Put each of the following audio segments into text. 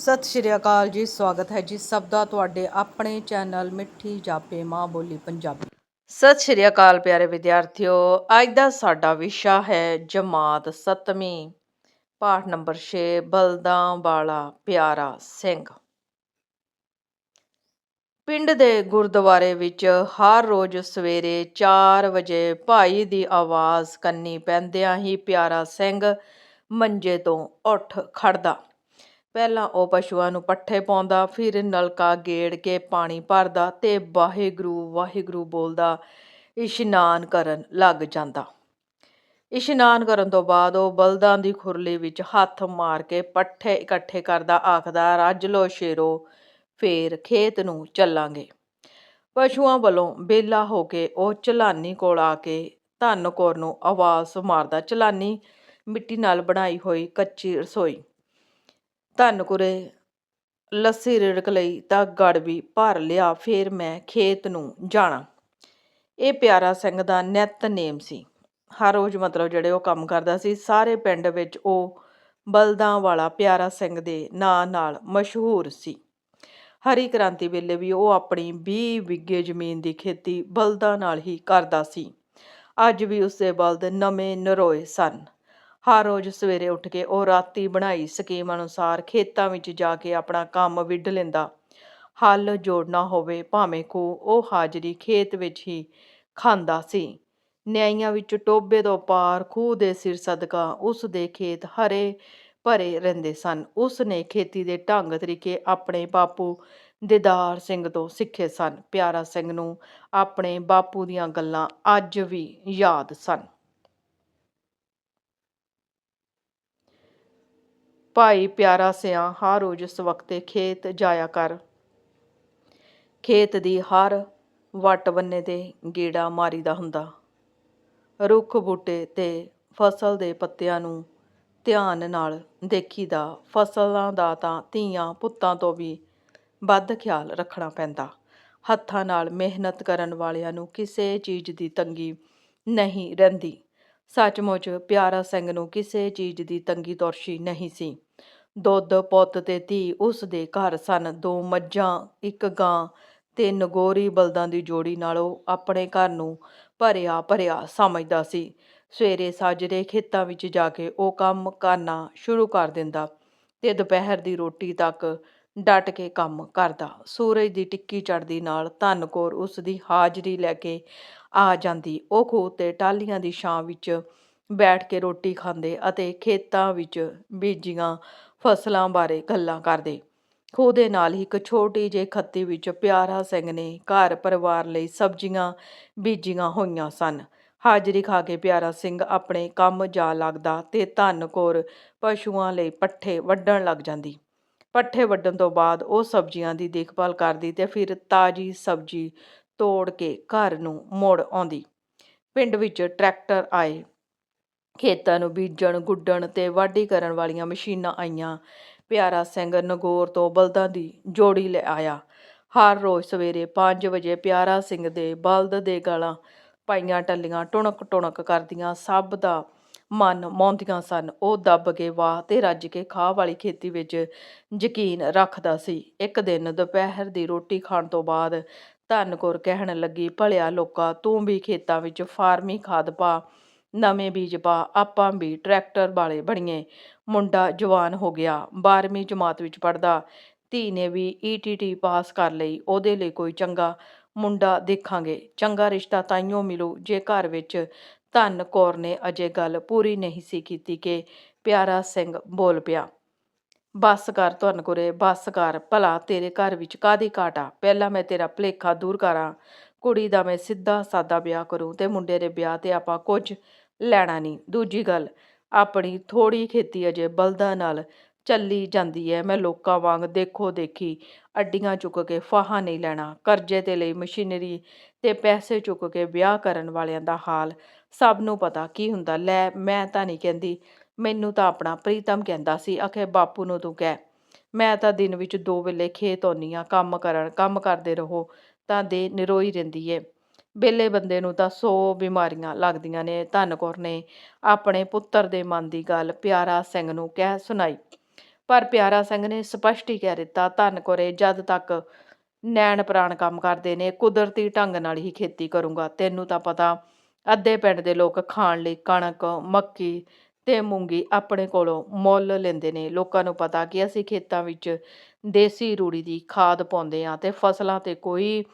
ਸਤਿ ਸ਼੍ਰੀ ਅਕਾਲ ਜੀ, ਸਵਾਗਤ ਹੈ ਜੀ ਸਭ ਦਾ ਤੁਹਾਡੇ ਆਪਣੇ ਚੈਨਲ ਮਿੱਠੀ ਜਾਪੇ ਮਾਂ ਬੋਲੀ ਪੰਜਾਬੀ। ਸਤਿ ਸ਼੍ਰੀ ਅਕਾਲ ਪਿਆਰੇ ਵਿਦਿਆਰਥੀਓ, ਅੱਜ ਦਾ ਸਾਡਾ ਵਿਸ਼ਾ ਹੈ ਜਮਾਤ 7ਵੀਂ ਪਾਠ ਨੰਬਰ 6 ਬਲਦਾਂ ਵਾਲਾ ਪਿਆਰਾ ਸਿੰਘ। ਪਿੰਡ ਦੇ ਗੁਰਦੁਆਰੇ ਵਿੱਚ ਹਰ ਰੋਜ਼ ਸਵੇਰੇ 4 ਵਜੇ ਭਾਈ ਦੀ ਆਵਾਜ਼ ਕੰਨੀ ਪੈਂਦਿਆਂ ਹੀ ਪਿਆਰਾ ਸਿੰਘ ਮੰਜੇ ਤੋਂ ਉੱਠ ਖੜਦਾ। ਪਹਿਲਾਂ ਉਹ ਪਸ਼ੂਆਂ ਨੂੰ ਪੱਠੇ ਪਾਉਂਦਾ, ਫਿਰ ਨਲਕਾ ਗੇੜ ਕੇ ਪਾਣੀ ਭਰਦਾ ਅਤੇ ਵਾਹਿਗੁਰੂ ਵਾਹਿਗੁਰੂ ਬੋਲਦਾ, ਇਸ਼ਨਾਨ ਕਰਨ ਲੱਗ ਜਾਂਦਾ। ਇਸ਼ਨਾਨ ਕਰਨ ਤੋਂ ਬਾਅਦ ਉਹ ਬਲਦਾਂ ਦੀ ਖੁਰਲੀ ਵਿੱਚ ਹੱਥ ਮਾਰ ਕੇ ਪੱਠੇ ਇਕੱਠੇ ਕਰਦਾ, ਆਖਦਾ, ਰੱਜ ਲੋ ਸ਼ੇਰੋ, ਫੇਰ ਖੇਤ ਨੂੰ ਚੱਲਾਂਗੇ। ਪਸ਼ੂਆਂ ਵੱਲੋਂ ਬੇਲਾ ਹੋ ਕੇ ਉਹ ਚਲਾਨੀ ਕੋਲ ਆ ਕੇ ਧੰਨ ਕੌਰ ਨੂੰ ਆਵਾਜ਼ ਮਾਰਦਾ, ਚਲਾਨੀ, ਮਿੱਟੀ ਨਾਲ ਬਣਾਈ ਹੋਈ ਕੱਚੀ ਰਸੋਈ। ਧੰਨਕੁਰੇ ਲੱਸੀ ਰਿੜਕ ਲਈ ਤਾਂ ਗੜ ਵੀ ਭਰ ਲਿਆ, ਫੇਰ ਮੈਂ ਖੇਤ ਨੂੰ ਜਾਣਾ। ਇਹ ਪਿਆਰਾ ਸਿੰਘ ਦਾ ਨਿਤਨੇਮ ਸੀ। ਹਰ ਰੋਜ਼ ਮਤਲਬ ਜਿਹੜੇ ਉਹ ਕੰਮ ਕਰਦਾ ਸੀ, ਸਾਰੇ ਪਿੰਡ ਵਿੱਚ ਉਹ ਬਲਦਾਂ ਵਾਲਾ ਪਿਆਰਾ ਸਿੰਘ ਦੇ ਨਾਂ ਨਾਲ ਮਸ਼ਹੂਰ ਸੀ। ਹਰੀ ਕ੍ਰਾਂਤੀ ਵੇਲੇ ਵੀ ਉਹ ਆਪਣੀ 20 ਵਿਗੇ ਜ਼ਮੀਨ ਦੀ ਖੇਤੀ ਬਲਦਾਂ ਨਾਲ ਹੀ ਕਰਦਾ ਸੀ। ਅੱਜ ਵੀ ਉਸਦੇ ਬਲਦ ਨਵੇਂ ਨਰੋਏ ਸਨ। ਹਰ ਰੋਜ਼ ਸਵੇਰੇ ਉੱਠ ਕੇ ਉਹ ਰਾਤੀ ਬਣਾਈ ਸਕੀਮ ਅਨੁਸਾਰ ਖੇਤਾਂ ਵਿੱਚ ਜਾ ਕੇ ਆਪਣਾ ਕੰਮ ਵਿੱਢ ਲੈਂਦਾ। ਹੱਲ ਜੋੜਨਾ ਹੋਵੇ ਭਾਵੇਂ ਕੋ ਉਹ ਹਾਜ਼ਰੀ ਖੇਤ ਵਿੱਚ ਹੀ ਖਾਂਦਾ ਸੀ। ਨਿਆਈਆਂ ਵਿੱਚ ਟੋਬੇ ਤੋਂ ਪਾਰ ਖੂਹ ਦੇ ਸਿਰ ਸਦਕਾ ਉਸ ਦੇ ਖੇਤ ਹਰੇ ਭਰੇ ਰਹਿੰਦੇ ਸਨ। ਉਸ ਨੇ ਖੇਤੀ ਦੇ ਢੰਗ ਤਰੀਕੇ ਆਪਣੇ ਬਾਪੂ ਦਿਦਾਰ ਸਿੰਘ ਤੋਂ ਸਿੱਖੇ ਸਨ। ਪਿਆਰਾ ਸਿੰਘ ਨੂੰ ਆਪਣੇ ਬਾਪੂ ਦੀਆਂ ਗੱਲਾਂ ਅੱਜ ਵੀ ਯਾਦ ਸਨ। ਭਾਈ ਪਿਆਰਾ ਸਿਆ ਹਰ ਰੋਜ਼ ਇਸ ਵਕਤੇ ਖੇਤ ਜਾਇਆ ਕਰ। ਖੇਤ ਦੀ ਹਰ ਵੱਟ ਬੰਨੇ ਤੇ ਗੇੜਾ ਮਾਰੀਦਾ ਹੁੰਦਾ। ਰੁੱਖ ਬੂਟੇ ਤੇ ਫਸਲ ਦੇ ਪੱਤਿਆਂ ਨੂੰ ਧਿਆਨ ਨਾਲ ਦੇਖੀਦਾ। ਫਸਲਾਂ ਦਾ ਤਾਂ ਧੀਆਂ ਪੁੱਤਾਂ ਤੋਂ ਵੀ ਵੱਧ ਖਿਆਲ ਰੱਖਣਾ ਪੈਂਦਾ। ਹੱਥਾਂ ਨਾਲ ਮਿਹਨਤ ਕਰਨ ਵਾਲਿਆਂ ਨੂੰ ਕਿਸੇ ਚੀਜ਼ ਦੀ ਤੰਗੀ ਨਹੀਂ ਰਹਿੰਦੀ। ਸੱਚਮੁੱਚ ਪਿਆਰਾ ਸਿੰਘ ਨੂੰ ਕਿਸੇ ਚੀਜ਼ ਦੀ ਤੰਗੀ ਤੋਰਸ਼ੀ ਨਹੀਂ ਸੀ। ਦੁੱਧ, ਪੁੱਤ ਤੇ ਧੀ ਉਸ ਦੇ ਘਰ ਸਨ। ਦੋ ਮੱਝਾਂ, ਇੱਕ ਗਾਂ ਤੇ ਨਗੋਰੀ ਬਲਦਾਂ ਦੀ ਜੋੜੀ ਨਾਲ ਉਹ ਆਪਣੇ ਘਰ ਨੂੰ ਭਰਿਆ ਭਰਿਆ ਸਮਝਦਾ ਸੀ। ਸਵੇਰੇ ਸਾਜਰੇ ਖੇਤਾਂ ਵਿੱਚ ਜਾ ਕੇ ਉਹ ਕੰਮ ਕਰਨਾ ਸ਼ੁਰੂ ਕਰ ਦਿੰਦਾ ਤੇ ਦੁਪਹਿਰ ਦੀ ਰੋਟੀ ਤੱਕ ਡਟ ਕੇ ਕੰਮ ਕਰਦਾ। ਸੂਰਜ ਦੀ ਟਿੱਕੀ ਚੜ੍ਹਦੀ ਨਾਲ ਧੰਨ ਕੌਰ ਉਸ ਦੀ ਹਾਜ਼ਰੀ ਲੈ ਕੇ ਆ ਜਾਂਦੀ। ਉਹ ਖੂਹ ਤੇ ਟਾਹਲੀਆਂ ਦੀ ਛਾਂ ਵਿੱਚ ਬੈਠ ਕੇ ਰੋਟੀ ਖਾਂਦੇ ਅਤੇ ਖੇਤਾਂ ਵਿੱਚ ਬੀਜੀਆਂ ਫਸਲਾਂ ਬਾਰੇ ਗੱਲਾਂ ਕਰਦੇ। ਖੂਹ ਦੇ ਨਾਲ ਹੀ ਇੱਕ ਛੋਟੀ ਜਿਹੀ ਖੱਤੀ ਵਿੱਚ ਪਿਆਰਾ ਸਿੰਘ ਨੇ ਘਰ ਪਰਿਵਾਰ ਲਈ ਸਬਜ਼ੀਆਂ ਬੀਜੀਆਂ ਹੋਈਆਂ ਸਨ। ਹਾਜ਼ਰੀ ਖਾ ਕੇ ਪਿਆਰਾ ਸਿੰਘ ਆਪਣੇ ਕੰਮ ਜਾ ਲੱਗਦਾ ਤੇ ਧੰਨ ਕੌਰ ਪਸ਼ੂਆਂ ਲਈ ਪੱਠੇ ਵੱਢਣ ਲੱਗ ਜਾਂਦੀ। ਪੱਠੇ ਵੱਢਣ ਤੋਂ ਬਾਅਦ ਉਹ ਸਬਜ਼ੀਆਂ ਦੀ ਦੇਖਭਾਲ ਕਰਦੀ ਤੇ ਫਿਰ ਤਾਜ਼ੀ ਸਬਜ਼ੀ ਤੋੜ ਕੇ ਘਰ ਨੂੰ ਮੋੜ ਆਉਂਦੀ। ਪਿੰਡ ਵਿੱਚ ਟਰੈਕਟਰ ਆਏ। ਖੇਤਾਂ ਨੂੰ ਬੀਜਣ, ਗੁੱਡਣ ਤੇ ਵਾਢੀ ਕਰਨ ਵਾਲੀਆਂ ਮਸ਼ੀਨਾਂ ਆਈਆਂ। ਪਿਆਰਾ ਸਿੰਘ ਨਗੋਰ ਤੋਂ ਬਲਦਾਂ ਦੀ ਜੋੜੀ ਲੈ ਆਇਆ। ਹਰ ਰੋਜ਼ ਸਵੇਰੇ 5 ਵਜੇ ਪਿਆਰਾ ਸਿੰਘ ਦੇ ਬਲਦ ਦੇ ਗਲਾਂ ਪਾਈਆਂ ਟੱਲੀਆਂ ਟੁਣਕ ਟੁਣਕ ਕਰਦੀਆਂ। ਸਭ ਦਾ ਮਨ ਮੌਂਦੀਆਂ ਸਨ। ਉਹ ਦੱਬ ਕੇ ਵਾਹ ਤੇ ਰੱਜ ਕੇ ਖਾਹ ਵਾਲੀ ਖੇਤੀ ਵਿੱਚ ਯਕੀਨ ਰੱਖਦਾ ਸੀ। ਇੱਕ ਦਿਨ ਦੁਪਹਿਰ ਦੀ ਰੋਟੀ ਖਾਣ ਤੋਂ ਬਾਅਦ ਧੰਨ ਕੌਰ ਕਹਿਣ ਲੱਗੀ, ਭਲਿਆ ਲੋਕਾ, ਤੂੰ ਵੀ ਖੇਤਾਂ ਵਿੱਚ ਫਾਰਮੀ ਖਾਦ ਪਾ, ਨਵੇਂ ਬੀਜ ਪਾ, ਆਪਾਂ ਵੀ ਟਰੈਕਟਰ ਵਾਲੇ ਬਣੀਏ। ਮੁੰਡਾ ਜਵਾਨ ਹੋ ਗਿਆ 12ਵੀਂ ਜਮਾਤ ਵਿੱਚ ਪੜਦਾ ਧੀ ਨੇ ਵੀ ਈਟੀਟੀ ਪਾਸ ਕਰ ਲਈ, ਉਹਦੇ ਲਈ ਕੋਈ ਚੰਗਾ ਮੁੰਡਾ ਦੇਖਾਂਗੇ। ਚੰਗਾ ਰਿਸ਼ਤਾ ਤਾਈਓ ਮਿਲੂ, ਜੇ ਘਰ ਵਿੱਚ ਧੰਨ ਕੌਰ ਨੇ ਅਜੇ ਗੱਲ ਪੂਰੀ ਨਹੀਂ ਸੀ ਕੀਤੀ ਕਿ ਪਿਆਰਾ ਸਿੰਘ ਬੋਲ ਪਿਆ। ਬੱਸ ਕਰ ਧੰਨ ਕੋਰੇ ਬੱਸ ਕਰ ਭਲਾ ਤੇਰੇ ਘਰ ਵਿੱਚ ਕਾਦੀ ਘਾਟਾ ਪਹਿਲਾਂ ਮੈਂ ਤੇਰਾ ਭਲੇਖਾ ਦੂਰ ਕਰਾਂ। ਕੁੜੀ ਦਾ ਮੈਂ ਸਿੱਧਾ ਸਾਦਾ ਵਿਆਹ ਕਰੂੰ ਤੇ ਮੁੰਡੇ ਦੇ ਵਿਆਹ ਤੇ ਆਪਾਂ ਕੁਝ ਲੈਣਾ ਨਹੀਂ। ਦੂਜੀ ਗੱਲ, ਆਪਣੀ ਥੋੜੀ ਖੇਤੀ ਅਜੇ ਬਲਦਾਂ ਨਾਲ ਚੱਲੀ ਜਾਂਦੀ ਹੈ ਮੈਂ ਲੋਕਾਂ ਵਾਂਗ ਦੇਖੋ ਦੇਖੀ ਅੱਡੀਆਂ ਚੁੱਕ ਕੇ ਫਾਹਾ ਨਹੀਂ ਲੈਣਾ। ਕਰਜ਼ੇ ਤੇ ਲਈ ਮਸ਼ੀਨਰੀ ਤੇ ਪੈਸੇ ਚੁੱਕ ਕੇ ਵਿਆਹ ਕਰਨ ਵਾਲਿਆਂ ਦਾ ਹਾਲ ਸਭ ਨੂੰ ਪਤਾ ਕੀ ਹੁੰਦਾ। ਲੈ, ਮੈਂ ਤਾਂ ਨਹੀਂ ਕਹਿੰਦੀ ਮੈਨੂੰ ਤਾਂ ਆਪਣਾ ਪ੍ਰੀਤਮ ਕਹਿੰਦਾ ਸੀ, ਆਖੇ ਬਾਪੂ ਨੂੰ ਤੂੰ ਕਹਿ, ਮੈਂ ਤਾਂ ਦਿਨ ਵਿੱਚ ਦੋ ਵੇਲੇ ਖੇਤ ਆਉਂਦੀ ਹਾਂ, ਕੰਮ ਕਰਨ, ਕੰਮ ਕਰਦੇ ਰਹੋ, ਤਾਂ ਦੇ ਨਿਰੋਈ ਰਹਿੰਦੀ ਏ। ਬੇਲੇ ਬੰਦੇ ਨੂੰ ਤਾਂ 100 ਬਿਮਾਰੀਆਂ ਲੱਗਦੀਆਂ ਨੇ, ਧੰਨ ਕੌਰ ਨੇ ਆਪਣੇ ਪੁੱਤਰ ਦੇ ਮਨ ਦੀ ਗੱਲ ਪਿਆਰਾ ਸਿੰਘ ਨੂੰ ਕਹਿ ਸੁਣਾਈ। ਪਰ ਪਿਆਰਾ ਸਿੰਘ ਨੇ ਸਪਸ਼ਟ ਹੀ ਕਹਿ ਦਿੱਤਾ, ਧੰਨ ਕੋਰੇ ਜਦ ਤੱਕ ਨੈਣ ਪ੍ਰਾਣ ਕੰਮ ਕਰਦੇ ਨੇ, ਕੁਦਰਤੀ ਢੰਗ ਨਾਲ ਹੀ ਖੇਤੀ ਕਰੂੰਗਾ। ਤੈਨੂੰ ਤਾਂ ਪਤਾ, ਅੱਧੇ ਪਿੰਡ ਦੇ ਲੋਕ ਖਾਣ ਲਈ ਕਣਕ, ਮੱਕੀ ਤੇ ਮੂੰਗੀ ਆਪਣੇ ਕੋਲੋਂ ਮੁੱਲ ਲੈਂਦੇ ਨੇ। ਲੋਕਾਂ ਨੂੰ ਪਤਾ ਕਿ ਅਸੀਂ ਖੇਤਾਂ ਵਿੱਚ ਦੇਸੀ ਰੂੜੀ ਦੀ ਖਾਦ ਪਾਉਂਦੇ ਆ ਤੇ ਫਸਲਾਂ ਤੇ ਕੋਈ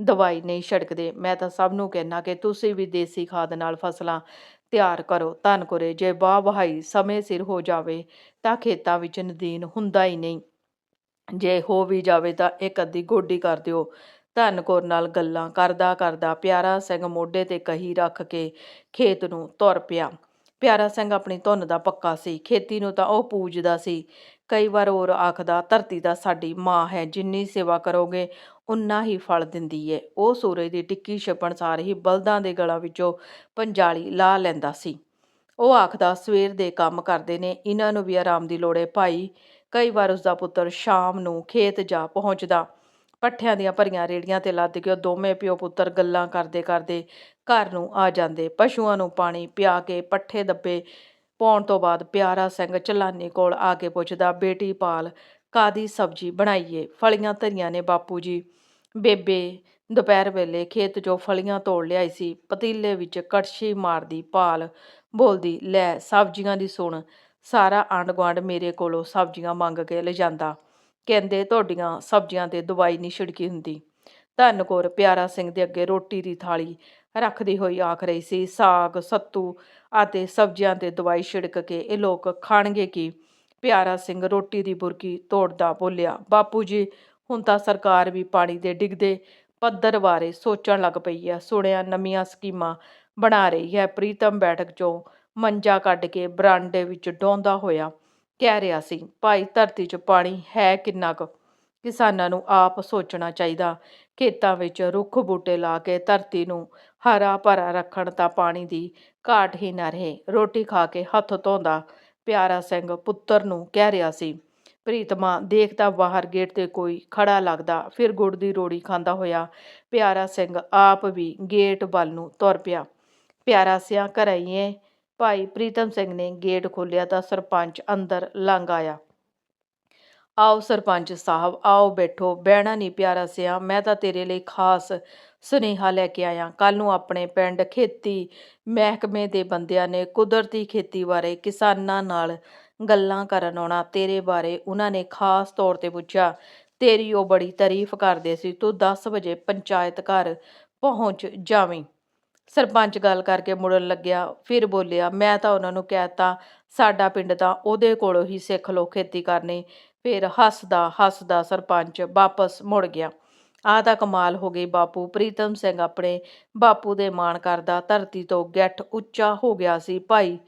ਦਵਾਈ ਨਹੀਂ ਛਿੜਕਦੇ। ਮੈਂ ਤਾਂ ਸਭ ਨੂੰ ਕਹਿਣਾ ਕਿ ਤੁਸੀਂ ਵੀ ਦੇਸੀ ਖਾਦ ਨਾਲ ਫਸਲਾਂ ਤਿਆਰ ਕਰੋ। ਧੰਨ ਕੋਰੇ, ਜੇ ਵਾਹ ਵਹਾਈ ਸਮੇਂ ਸਿਰ ਹੋ ਜਾਵੇ ਤਾਂ ਖੇਤਾਂ ਵਿੱਚ ਨਦੀਨ ਹੁੰਦਾ ਹੀ ਨਹੀਂ। ਜੇ ਹੋ ਵੀ ਜਾਵੇ ਤਾਂ ਇੱਕ ਅੱਧੀ ਗੋਡੀ ਕਰ ਦਿਓ। ਧੰਨ ਕੌਰ ਨਾਲ ਗੱਲਾਂ ਕਰਦਾ ਕਰਦਾ ਪਿਆਰਾ ਸਿੰਘ ਮੋਢੇ ਤੇ ਕਹੀ ਰੱਖ ਕੇ ਖੇਤ ਨੂੰ ਤੁਰ ਪਿਆ। ਪਿਆਰਾ ਸਿੰਘ ਆਪਣੀ ਧੁੰਨ ਦਾ ਪੱਕਾ ਸੀ, ਖੇਤੀ ਨੂੰ ਤਾਂ ਉਹ ਪੂਜਦਾ ਸੀ। ਕਈ ਵਾਰ ਹੋਰ ਆਖਦਾ, ਧਰਤੀ ਦਾ ਸਾਡੀ ਮਾਂ ਹੈ, ਜਿੰਨੀ ਸੇਵਾ ਕਰੋਗੇ ਉਨਾ ਹੀ ਫਲ ਦਿੰਦੀ ਏ। ਉਹ ਸੂਰਜ ਦੀ ਟਿੱਕੀ ਛਪਣ ਸਾਰ ਹੀ ਬਲਦਾਂ ਦੇ ਗਲਾਂ ਵਿੱਚੋਂ ਪੰਜਾਲੀ ਲਾ ਲੈਂਦਾ ਸੀ। ਉਹ ਆਖਦਾ, ਸਵੇਰ ਦੇ ਕੰਮ ਕਰਦੇ ਨੇ ਇਹਨਾਂ ਨੂੰ ਵੀ ਆਰਾਮ ਦੀ ਲੋੜ ਏ। ਭਾਈ ਕਈ ਵਾਰ ਉਸ ਦਾ ਪੁੱਤਰ ਸ਼ਾਮ ਨੂੰ ਖੇਤ ਜਾ ਪਹੁੰਚਦਾ। ਪੱਠਿਆਂ ਦੀਆਂ ਭਰੀਆਂ ਰੇੜੀਆਂ ਤੇ ਲੱਦ ਕੇ ਉਹ ਦੋਵੇਂ ਪਿਓ ਪੁੱਤਰ ਗੱਲਾਂ ਕਰਦੇ ਕਰਦੇ ਘਰ ਨੂੰ ਆ ਜਾਂਦੇ। ਪਸ਼ੂਆਂ ਨੂੰ ਪਾਣੀ ਪਿਆ ਕੇ ਪੱਠੇ ਦੱਬੇ। ਪਾਉਣ ਤੋਂ ਬਾਅਦ ਪਿਆਰਾ ਸਿੰਘ ਚਲਾਨੀ ਕੋਲ ਆ ਕੇ ਪੁੱਛਦਾ, ਬੇਟੀ ਪਾਲ ਕਾਦੀ ਸਬਜ਼ੀ ਬਣਾਈਏ? ਫਲੀਆਂ ਧਰੀਆਂ ਨੇ ਬਾਪੂ ਜੀ। ਬੇਬੇ ਦੁਪਹਿਰ ਵੇਲੇ ਖੇਤ 'ਚੋਂ ਫਲੀਆਂ ਤੋੜ ਲਿਆਈ ਸੀ। ਪਤੀਲੇ ਵਿੱਚ ਕੜਛੀ ਮਾਰਦੀ ਪਾਲ ਬੋਲਦੀ, ਲੈ, ਸਬਜ਼ੀਆਂ ਦੀ ਸੁਣ। ਸਾਰਾ ਆਂਢ ਗੁਆਂਢ ਮੇਰੇ ਕੋਲੋਂ ਸਬਜ਼ੀਆਂ ਮੰਗ ਕੇ ਲਿਜਾਂਦਾ। ਕਹਿੰਦੇ ਤੁਹਾਡੀਆਂ ਸਬਜ਼ੀਆਂ ਤੇ ਦਵਾਈ ਨਹੀਂ ਛਿੜਕੀ ਹੁੰਦੀ। ਧੰਨ ਕੌਰ, ਪਿਆਰਾ ਸਿੰਘ ਦੇ ਅੱਗੇ ਰੋਟੀ ਦੀ ਥਾਲੀ ਰੱਖਦੀ ਹੋਈ ਆਖ ਰਹੀ ਸੀ, ਸਾਗ, ਸੱਤੂ ਅਤੇ ਸਬਜ਼ੀਆਂ ਤੇ ਦਵਾਈ ਛਿੜਕ ਕੇ ਇਹ ਲੋਕ ਖਾਣਗੇ ਕੀ? ਪਿਆਰਾ ਸਿੰਘ ਰੋਟੀ ਦੀ ਬੁਰਕੀ ਤੋੜਦਾ ਬੋਲਿਆ, ਬਾਪੂ ਜੀ, ਹੁਣ ਤਾਂ ਸਰਕਾਰ ਵੀ ਪਾਣੀ ਦੇ ਡਿੱਗਦੇ ਪੱਧਰ ਬਾਰੇ ਸੋਚਣ ਲੱਗ ਪਈ ਹੈ। ਸੁਣਿਆ ਨਵੀਆਂ ਸਕੀਮਾਂ ਬਣਾ ਰਹੀ ਹੈ। ਪ੍ਰੀਤਮ ਬੈਠਕ 'ਚੋਂ ਮੰਜਾ ਕੱਢ ਕੇ ਬਰਾਂਡੇ ਵਿੱਚ ਡੋਂਦਾ ਹੋਇਆ ਕਹਿ ਰਿਹਾ ਸੀ, ਭਾਈ, ਧਰਤੀ 'ਚ ਪਾਣੀ ਹੈ ਕਿੰਨਾ ਕੁ? ਕਿਸਾਨਾਂ ਨੂੰ ਆਪ ਸੋਚਣਾ ਚਾਹੀਦਾ। ਖੇਤਾਂ ਵਿੱਚ ਰੁੱਖ ਬੂਟੇ ਲਾ ਕੇ ਧਰਤੀ ਨੂੰ ਹਰਾ ਭਰਾ ਰੱਖਣ ਤਾਂ ਪਾਣੀ ਦੀ ਘਾਟ ਹੀ ਨਾ ਰਹੇ। ਰੋਟੀ ਖਾ ਕੇ ਹੱਥ ਧੋਂਦਾ ਪਿਆਰਾ ਸਿੰਘ ਪੁੱਤਰ ਨੂੰ ਕਹਿ ਰਿਹਾ ਸੀ ਪ੍ਰੀਤਮਾ ਦੇਖਦਾ ਬਾਹਰ ਗੇਟ ਤੇ ਕੋਈ ਖੜਾ ਲੱਗਦਾ। ਫਿਰ ਗੁੜ ਦੀ ਰੋੜੀ ਖਾਂਦਾ ਹੋਇਆ ਪਿਆਰਾ ਸਿੰਘ ਆਪ ਵੀ ਗੇਟ ਵੱਲ ਨੂੰ ਤੁਰ ਪਿਆ। ਪਿਆਰਾ ਸਿਆ ਘਰਈਏ ਭਾਈ ਪ੍ਰੀਤਮ ਸਿੰਘ ਨੇ ਗੇਟ ਖੋਲ੍ਹਿਆ ਤਾਂ ਸਰਪੰਚ ਅੰਦਰ ਲੰਘ ਆਇਆ। ਆਓ ਸਰਪੰਚ ਸਾਹਿਬ, ਆਓ ਬੈਠੋ, ਬਹਿਣਾ ਨਹੀਂ ਪਿਆਰਾ ਸਿਆ, ਮੈਂ ਤਾਂ ਤੇਰੇ ਲਈ ਖਾਸ ਸੁਨੇਹਾ ਲੈ ਕੇ ਆਇਆ। ਕੱਲ ਨੂੰ ਆਪਣੇ ਪਿੰਡ ਖੇਤੀ ਮਹਿਕਮੇ ਦੇ ਬੰਦਿਆਂ ਨੇ ਕੁਦਰਤੀ ਖੇਤੀ ਬਾਰੇ ਕਿਸਾਨਾਂ ਨਾਲ ਗੱਲਾਂ ਕਰਨ ਆਉਣਾ, ਤੇਰੇ ਬਾਰੇ ਉਹਨਾਂ ਨੇ ਖਾਸ ਤੌਰ ਤੇ ਪੁੱਛਿਆ। ਤੇਰੀ ਉਹ ਬੜੀ ਤਾਰੀਫ ਕਰਦੇ ਸੀ, ਤੂੰ 10 ਵਜੇ ਪੰਚਾਇਤ ਘਰ ਪਹੁੰਚ ਜਾਵੀਂ। ਸਰਪੰਚ ਗੱਲ ਕਰਕੇ ਮੁੜਨ ਲੱਗਿਆ, ਫਿਰ ਬੋਲਿਆ, ਮੈਂ ਤਾਂ ਉਹਨਾਂ ਨੂੰ ਕਹਿਤਾ, ਸਾਡਾ ਪਿੰਡ ਤਾਂ ਉਹਦੇ ਕੋਲੋਂ ਹੀ ਸਿੱਖ ਲੋ ਖੇਤੀ ਕਰਨੀ। ਫਿਰ ਹੱਸਦਾ ਹੱਸਦਾ ਸਰਪੰਚ ਵਾਪਸ ਮੁੜ ਗਿਆ। ਆਹ ਤਾਂ ਕਮਾਲ ਹੋ ਗਈ ਬਾਪੂ, ਪ੍ਰੀਤਮ ਸਿੰਘ ਆਪਣੇ ਬਾਪੂ ਦੇ ਮਾਣ ਕਰਦਾ, ਧਰਤੀ ਤੋਂ ਗਿੱਠ ਉੱਚਾ ਹੋ ਗਿਆ ਸੀ, ਭਾਈ,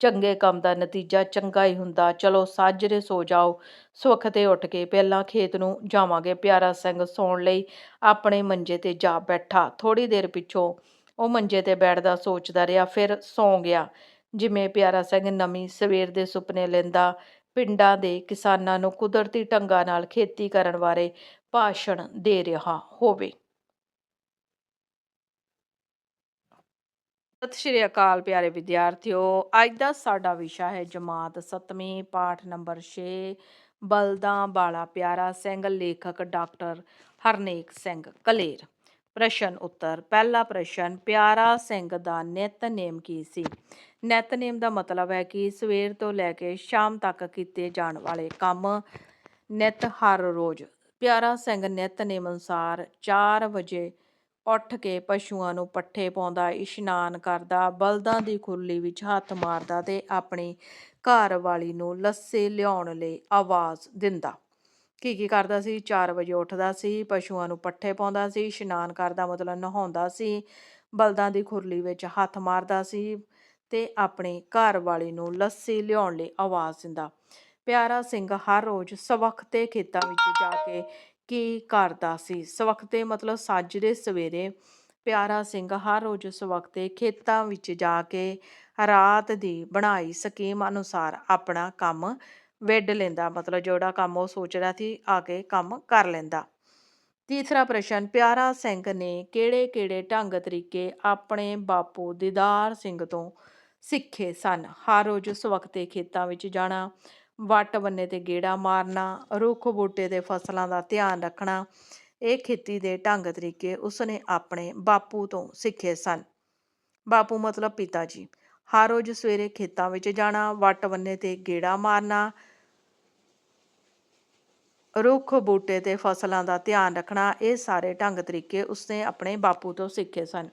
ਚੰਗੇ ਕੰਮ ਦਾ ਨਤੀਜਾ ਚੰਗਾ ਹੀ ਹੁੰਦਾ, ਚਲੋ ਸਾਜਰੇ ਸੋ ਜਾਓ। ਸੁੱਖ 'ਤੇ ਉੱਠ ਕੇ ਪਹਿਲਾਂ ਖੇਤ ਨੂੰ ਜਾਵਾਂਗੇ, ਪਿਆਰਾ ਸਿੰਘ ਸੌਣ ਲਈ ਆਪਣੇ ਮੰਜੇ ਤੇ ਜਾ ਬੈਠਾ ਥੋੜੀ ਦੇਰ ਪਿੱਛੋਂ ਉਹ ਮੰਜੇ ਤੇ ਬੈਠਦਾ ਸੋਚਦਾ ਰਿਹਾ, ਫਿਰ ਸੌਂ ਗਿਆ। ਜਿਵੇਂ ਪਿਆਰਾ ਸਿੰਘ ਨਵੀਂ ਸਵੇਰ ਦੇ ਸੁਪਨੇ ਲੈਂਦਾ, ਪਿੰਡਾਂ ਦੇ ਕਿਸਾਨਾਂ ਨੂੰ ਕੁਦਰਤੀ ਢੰਗਾਂ ਨਾਲ ਖੇਤੀ ਕਰਨ ਬਾਰੇ ਭਾਸ਼ਣ ਦੇ ਰਿਹਾ ਹੋਵੇ। ਸਤਿ ਸ਼੍ਰੀ ਅਕਾਲ ਪਿਆਰੇ ਵਿਦਿਆਰਥੀਓ, ਅੱਜ ਦਾ ਸਾਡਾ ਵਿਸ਼ਾ ਹੈ ਜਮਾਤ 7ਵੀਂ ਪਾਠ ਨੰਬਰ 6 ਬਲਦਾਂ ਵਾਲਾ ਪਿਆਰਾ ਸਿੰਘ, ਲੇਖਕ ਡਾਕਟਰ ਹਰਨੇਕ ਸਿੰਘ ਕਲੇਰ। ਪ੍ਰਸ਼ਨ ਉੱਤਰ। ਪਹਿਲਾ ਪ੍ਰਸ਼ਨ, ਪਿਆਰਾ ਸਿੰਘ ਦਾ ਨਿਤਨੇਮ ਕੀ ਸੀ? ਨਿਤਨੇਮ ਦਾ ਮਤਲਬ ਹੈ ਕਿ ਸਵੇਰ ਤੋਂ ਲੈ ਕੇ ਸ਼ਾਮ ਤੱਕ ਕੀਤੇ ਜਾਣ ਵਾਲੇ ਕੰਮ ਨਿਤ ਹਰ ਰੋਜ਼। ਪਿਆਰਾ ਸਿੰਘ ਨਿਤਨੇਮ ਅਨੁਸਾਰ 4 ਵਜੇ ਉੱਠ ਕੇ ਪਸ਼ੂਆਂ ਨੂੰ ਪੱਠੇ ਪਾਉਂਦਾ, ਇਸ਼ਨਾਨ ਕਰਦਾ, ਬਲਦਾਂ ਦੀ ਖੁਰਲੀ ਵਿੱਚ ਹੱਥ ਮਾਰਦਾ ਤੇ ਆਪਣੀ ਘਰ ਵਾਲੀ ਨੂੰ ਲੱਸੇ ਲਿਆਉਣ ਲਈ ਆਵਾਜ਼ ਦਿੰਦਾ। ਕੀ ਕੀ ਕਰਦਾ ਸੀ? 4 ਵਜੇ ਉੱਠਦਾ ਸੀ, ਪਸ਼ੂਆਂ ਨੂੰ ਪੱਠੇ ਪਾਉਂਦਾ ਸੀ, ਇਸ਼ਨਾਨ ਕਰਦਾ ਮਤਲਬ ਨਹਾਉਂਦਾ ਸੀ, ਬਲਦਾਂ ਦੀ ਖੁਰਲੀ ਵਿੱਚ ਹੱਥ ਮਾਰਦਾ ਸੀ ਤੇ ਆਪਣੇ ਘਰ ਵਾਲੀ ਨੂੰ ਲੱਸੀ ਲਿਆਉਣ ਲਈ ਆਵਾਜ਼ ਦਿੰਦਾ। ਪਿਆਰਾ ਸਿੰਘ ਹਰ ਰੋਜ਼ ਸਵਖਤੇ ਖੇਤਾਂ ਵਿੱਚ ਜਾ ਕੇ ਕੀ ਕਰਦਾ ਸੀ? ਸਵਖਤੇ ਮਤਲਬ ਸਾਜਰੇ ਸਵੇਰੇ ਪਿਆਰਾ ਸਿੰਘ ਹਰ ਰੋਜ਼ ਸਵਖਤੇ ਖੇਤਾਂ ਵਿੱਚ ਜਾ ਕੇ ਰਾਤ ਦੀ ਬਣਾਈ ਸਕੀਮ ਅਨੁਸਾਰ ਆਪਣਾ ਕੰਮ ਵਿੱਢ ਲੈਂਦਾ, ਮਤਲਬ ਜਿਹੜਾ ਕੰਮ ਉਹ ਸੋਚ ਰਿਹਾ ਸੀ, ਆ ਕੇ ਕੰਮ ਕਰ ਲੈਂਦਾ। ਤੀਸਰਾ ਪ੍ਰਸ਼ਨ, ਪਿਆਰਾ ਸਿੰਘ ਨੇ ਕਿਹੜੇ ਕਿਹੜੇ ਢੰਗ ਤਰੀਕੇ ਆਪਣੇ ਬਾਪੂ ਦੀਦਾਰ ਸਿੰਘ ਤੋਂ ਸਿੱਖੇ ਸਨ? ਹਰ ਰੋਜ਼ ਸਵਖਤੇ ਖੇਤਾਂ ਵਿੱਚ ਜਾਣਾ, ਵੱਟ ਬੰਨੇ ਤੇ ਗੇੜਾ ਮਾਰਨਾ, ਰੁੱਖ ਬੂਟੇ ਤੇ ਫਸਲਾਂ ਦਾ ਧਿਆਨ ਰੱਖਣਾ, ਇਹ ਖੇਤੀ ਦੇ ਢੰਗ ਤਰੀਕੇ ਉਸਨੇ ਆਪਣੇ ਬਾਪੂ ਤੋਂ ਸਿੱਖੇ ਸਨ। ਬਾਪੂ ਮਤਲਬ ਪਿਤਾ ਜੀ। ਹਰ ਰੋਜ਼ ਸਵੇਰੇ ਖੇਤਾਂ ਵਿੱਚ ਜਾਣਾ, ਵੱਟ ਬੰਨੇ ਤੇ ਗੇੜਾ ਮਾਰਨਾ ਰੁੱਖ, ਬੂਟੇ ਤੇ ਫਸਲਾਂ ਦਾ ਧਿਆਨ ਰੱਖਣਾ ਇਹ ਸਾਰੇ ਢੰਗ ਤਰੀਕੇ ਉਸਨੇ ਆਪਣੇ ਬਾਪੂ ਤੋਂ ਸਿੱਖੇ ਸਨ।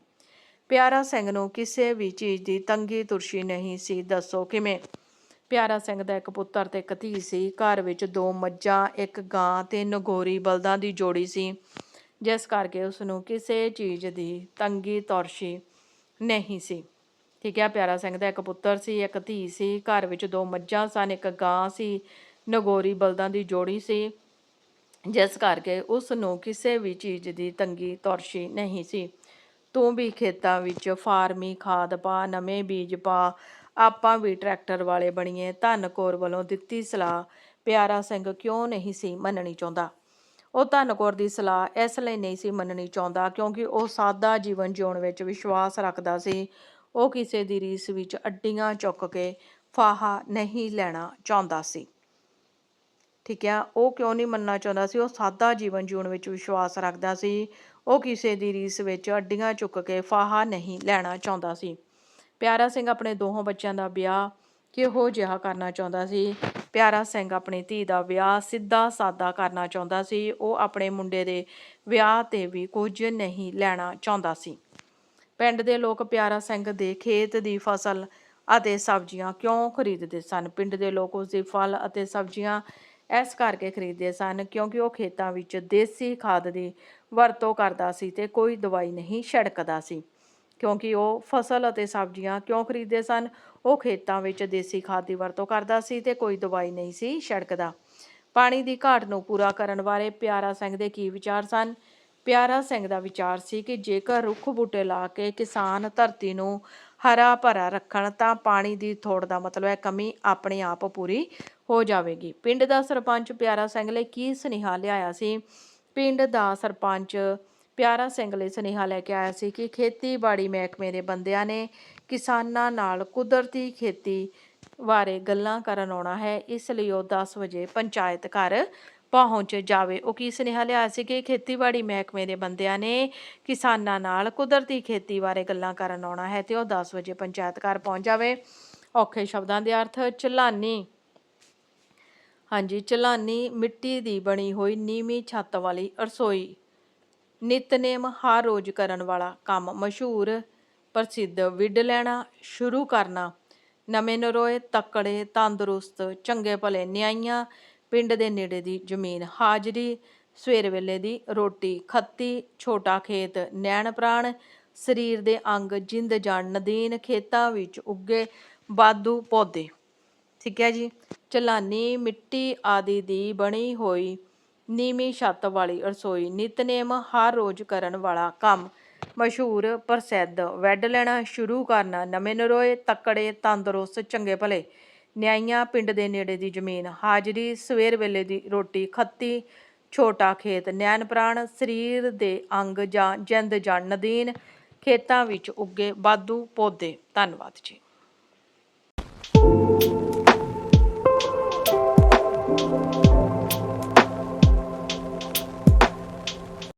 ਪਿਆਰਾ ਸਿੰਘ ਨੂੰ ਕਿਸੇ ਵੀ ਚੀਜ਼ ਦੀ ਤੰਗੀ ਤੁਰਸ਼ੀ ਨਹੀਂ ਸੀ, ਦੱਸੋ ਕਿਵੇਂ? ਪਿਆਰਾ ਸਿੰਘ ਦਾ ਇੱਕ ਪੁੱਤਰ ਤੇ ਇੱਕ ਧੀ ਸੀ। ਘਰ ਵਿੱਚ ਦੋ ਮੱਝਾਂ, ਇੱਕ ਗਾਂ ਤੇ ਨਗੋਰੀ ਬਲਦਾਂ ਦੀ ਜੋੜੀ ਸੀ, ਜਿਸ ਕਰਕੇ ਉਸ ਨੂੰ ਕਿਸੇ ਚੀਜ਼ ਦੀ ਤੰਗੀ ਤੁਰਸ਼ੀ ਨਹੀਂ ਸੀ। ਠੀਕ ਹੈ, ਪਿਆਰਾ ਸਿੰਘ ਦਾ ਇੱਕ ਪੁੱਤਰ ਸੀ, ਇੱਕ ਧੀ ਸੀ। ਘਰ ਵਿੱਚ ਦੋ ਮੱਝਾਂ ਸਨ, ਇੱਕ ਗਾਂ ਸੀ, ਨਗੋਰੀ ਬਲਦਾਂ ਦੀ ਜੋੜੀ ਸੀ। ਜਿਸ ਕਰਕੇ ਉਸ ਨੂੰ ਕਿਸੇ ਵੀ ਚੀਜ਼ ਦੀ ਤੰਗੀ ਤੁਰਸ਼ੀ ਨਹੀਂ ਸੀ। ਤੂੰ ਵੀ ਖੇਤਾਂ ਵਿੱਚ ਫਾਰਮੀ ਖਾਦ ਪਾ, ਨਵੇਂ ਬੀਜ ਪਾ, ਆਪਾਂ ਵੀ ਟਰੈਕਟਰ ਵਾਲੇ ਬਣੀਏ, ਧੰਨ ਕੌਰ ਵੱਲੋਂ ਦਿੱਤੀ ਸਲਾਹ। ਪਿਆਰਾ ਸਿੰਘ ਕਿਉਂ ਨਹੀਂ ਸੀ ਮੰਨਣੀ ਚਾਹੁੰਦਾ? ਉਹ ਧੰਨ ਕੌਰ ਦੀ ਸਲਾਹ ਇਸ ਲਈ ਨਹੀਂ ਸੀ ਮੰਨਣੀ ਚਾਹੁੰਦਾ ਕਿਉਂਕਿ ਉਹ ਸਾਦਾ ਜੀਵਨ ਜਿਉਣ ਵਿੱਚ ਵਿਸ਼ਵਾਸ ਰੱਖਦਾ ਸੀ। ਉਹ ਕਿਸੇ ਦੀ ਰੀਸ ਵਿੱਚ ਅੱਡੀਆਂ ਚੁੱਕ ਕੇ ਫਾਹਾ ਨਹੀਂ ਲੈਣਾ ਚਾਹੁੰਦਾ ਸੀ। ਠੀਕ ਹੈ ਉਹ ਕਿਉਂ ਨਹੀਂ ਮੰਨਣਾ ਚਾਹੁੰਦਾ ਸੀ? ਉਹ ਸਾਦਾ ਜੀਵਨ ਜਿਉਣ ਵਿੱਚ ਵਿਸ਼ਵਾਸ ਰੱਖਦਾ ਸੀ। ਉਹ ਕਿਸੇ ਦੀ ਰੀਸ ਵਿੱਚ ਅੱਡੀਆਂ ਚੁੱਕ ਕੇ ਫਾਹਾ ਨਹੀਂ ਲੈਣਾ ਚਾਹੁੰਦਾ ਸੀ। ਪਿਆਰਾ ਸਿੰਘ ਆਪਣੇ ਦੋਹਾਂ ਬੱਚਿਆਂ ਦਾ ਵਿਆਹ ਕਿਹੋ ਜਿਹਾ ਕਰਨਾ ਚਾਹੁੰਦਾ ਸੀ? ਪਿਆਰਾ ਸਿੰਘ ਆਪਣੀ ਧੀ ਦਾ ਵਿਆਹ ਸਿੱਧਾ ਸਾਦਾ ਕਰਨਾ ਚਾਹੁੰਦਾ ਸੀ। ਉਹ ਆਪਣੇ ਮੁੰਡੇ ਦੇ ਵਿਆਹ ਤੇ ਵੀ ਕੁਝ ਨਹੀਂ ਲੈਣਾ ਚਾਹੁੰਦਾ ਸੀ। ਪਿੰਡ ਦੇ ਲੋਕ ਪਿਆਰਾ ਸਿੰਘ ਦੇ ਖੇਤ ਦੀ ਫਸਲ ਅਤੇ ਸਬਜ਼ੀਆਂ ਕਿਉਂ ਖਰੀਦਦੇ ਸਨ? ਪਿੰਡ ਦੇ ਲੋਕ ਉਸ ਦੇ ਫਲ ਅਤੇ ਸਬਜ਼ੀਆਂ ਇਸ ਕਰਕੇ ਖਰੀਦਦੇ ਸਨ ਕਿਉਂਕਿ ਉਹ ਖੇਤਾਂ ਵਿੱਚ ਦੇਸੀ ਖਾਦ ਦੀ ਵਰਤੋਂ ਕਰਦਾ ਸੀ ਤੇ ਕੋਈ ਦਵਾਈ ਨਹੀਂ ਛਿੜਕਦਾ ਸੀ। ਕਿਉਂਕਿ ਉਹ ਫਸਲ ਅਤੇ ਸਬਜ਼ੀਆਂ ਕਿਉਂ ਖਰੀਦਦੇ ਸਨ? ਉਹ ਖੇਤਾਂ ਵਿੱਚ ਦੇਸੀ ਖਾਦ ਦੀ ਵਰਤੋਂ ਕਰਦਾ ਸੀ ਤੇ ਕੋਈ ਦਵਾਈ ਨਹੀਂ ਸੀ ਛਿੜਕਦਾ। ਪਾਣੀ ਦੀ ਘਾਟ ਨੂੰ ਪੂਰਾ ਕਰਨ ਬਾਰੇ ਪਿਆਰਾ ਸਿੰਘ ਦੇ ਕੀ ਵਿਚਾਰ ਸਨ? ਪਿਆਰਾ ਸਿੰਘ ਦਾ ਵਿਚਾਰ ਸੀ ਕਿ ਜੇਕਰ ਰੁੱਖ ਬੂਟੇ ਲਾ ਕੇ ਕਿਸਾਨ ਧਰਤੀ ਨੂੰ ਹਰਾ ਭਰਾ ਰੱਖਣ ਤਾਂ ਪਾਣੀ ਦੀ ਥੋੜ ਦਾ ਮਤਲਬ ਹੈ ਕਮੀ ਆਪਣੇ ਆਪ ਪੂਰੀ ਹੋ ਜਾਵੇਗੀ। ਪਿੰਡ ਦਾ ਸਰਪੰਚ ਪਿਆਰਾ ਸਿੰਘ ਲਈ ਕੀ ਸੁਨੇਹਾ ਲਿਆਇਆ ਸੀ? ਪਿੰਡ ਦਾ ਸਰਪੰਚ ਪਿਆਰਾ ਸਿੰਘ ਲਈ ਸੁਨੇਹਾ ਲੈ ਕੇ ਆਇਆ ਸੀ ਕਿ ਖੇਤੀਬਾੜੀ ਮਹਿਕਮੇ ਦੇ ਬੰਦਿਆਂ ਨੇ ਕਿਸਾਨਾਂ ਨਾਲ ਕੁਦਰਤੀ ਖੇਤੀ ਬਾਰੇ ਗੱਲਾਂ ਕਰਨ ਆਉਣਾ ਹੈ। ਇਸ ਲਈ ਉਹ 10 ਵਜੇ ਪੰਚਾਇਤ ਘਰ ਪਹੁੰਚ ਜਾਵੇ। ਉਹ ਕੀ ਸੁਨੇਹਾ ਲਿਆ ਸੀ ਕਿ ਖੇਤੀਬਾੜੀ ਮਹਿਕਮੇ ਦੇ ਬੰਦਿਆਂ ਨੇ ਕਿਸਾਨਾਂ ਨਾਲ ਕੁਦਰਤੀ ਖੇਤੀ ਬਾਰੇ ਗੱਲਾਂ ਕਰਨ ਆਉਣਾ ਹੈ ਤੇ ਉਹ 10 ਵਜੇ ਪੰਚਾਇਤ ਘਰ ਪਹੁੰਚ ਜਾਵੇ। ਔਖੇ ਸ਼ਬਦਾਂ ਦੇ ਅਰਥ ਚਲਾਨੀ ਹਾਂਜੀ, ਚਲਾਨੀ ਮਿੱਟੀ ਦੀ ਬਣੀ ਹੋਈ ਨੀਵੀਂ ਛੱਤ ਵਾਲੀ ਰਸੋਈ। ਨਿਤਨੇਮ ਹਰ ਰੋਜ਼ ਕਰਨ ਵਾਲਾ ਕੰਮ ਮਸ਼ਹੂਰ, ਪ੍ਰਸਿੱਧ ਵਿੱਢ ਲੈਣਾ ਸ਼ੁਰੂ ਕਰਨਾ। ਨਵੇਂ ਨਰੋਏ ਤਕੜੇ ਤੰਦਰੁਸਤ, ਚੰਗੇ ਭਲੇ ਨਿਆਈਆਂ, ਪਿੰਡ ਦੇ ਨੇੜੇ ਦੀ ਜ਼ਮੀਨ ਹਾਜ਼ਰੀ, ਸਵੇਰ ਵੇਲੇ ਦੀ ਰੋਟੀ ਖੱਤੀ, ਛੋਟਾ ਖੇਤ ਨੈਣ ਪ੍ਰਾਣ, ਸਰੀਰ ਦੇ ਅੰਗ ਜਿੰਦ ਜਾਨ ਨਦੀਨ ਖੇਤਾਂ ਵਿੱਚ ਉੱਗੇ ਬਾਦੂ ਪੌਦੇ। ਠੀਕ ਹੈ ਜੀ। ਚਲਾਨੀ, ਮਿੱਟੀ ਆਦਿ ਦੀ ਬਣੀ ਹੋਈ ਨੀਵੀਂ ਛੱਤ ਵਾਲੀ ਰਸੋਈ ਨਿਤਨੇਮ ਹਰ ਰੋਜ਼ ਕਰਨ ਵਾਲਾ ਕੰਮ। ਮਸ਼ਹੂਰ ਪ੍ਰਸਿੱਧ ਵੈੱਡ ਲੈਣਾ ਸ਼ੁਰੂ ਕਰਨਾ, ਨਵੇਂ ਨਰੋਏ, ਤਕੜੇ, ਤੰਦਰੁਸਤ, ਚੰਗੇ ਭਲੇ। ਨਿਆਈਆਂ ਪਿੰਡ ਦੇ ਨੇੜੇ ਦੀ ਜ਼ਮੀਨ, ਹਾਜ਼ਰੀ, ਸਵੇਰ ਵੇਲੇ ਦੀ ਰੋਟੀ, ਖੱਤੀ, ਛੋਟਾ ਖੇਤ, ਨੈਣ ਪ੍ਰਾਣ, ਸਰੀਰ ਦੇ ਅੰਗ ਜਾਂ ਜਿੰਦ ਜਾਂ ਨਦੀਨ ਖੇਤਾਂ ਵਿੱਚ ਉੱਗੇ ਬਾਦੂ ਪੌਦੇ। ਧੰਨਵਾਦ ਜੀ।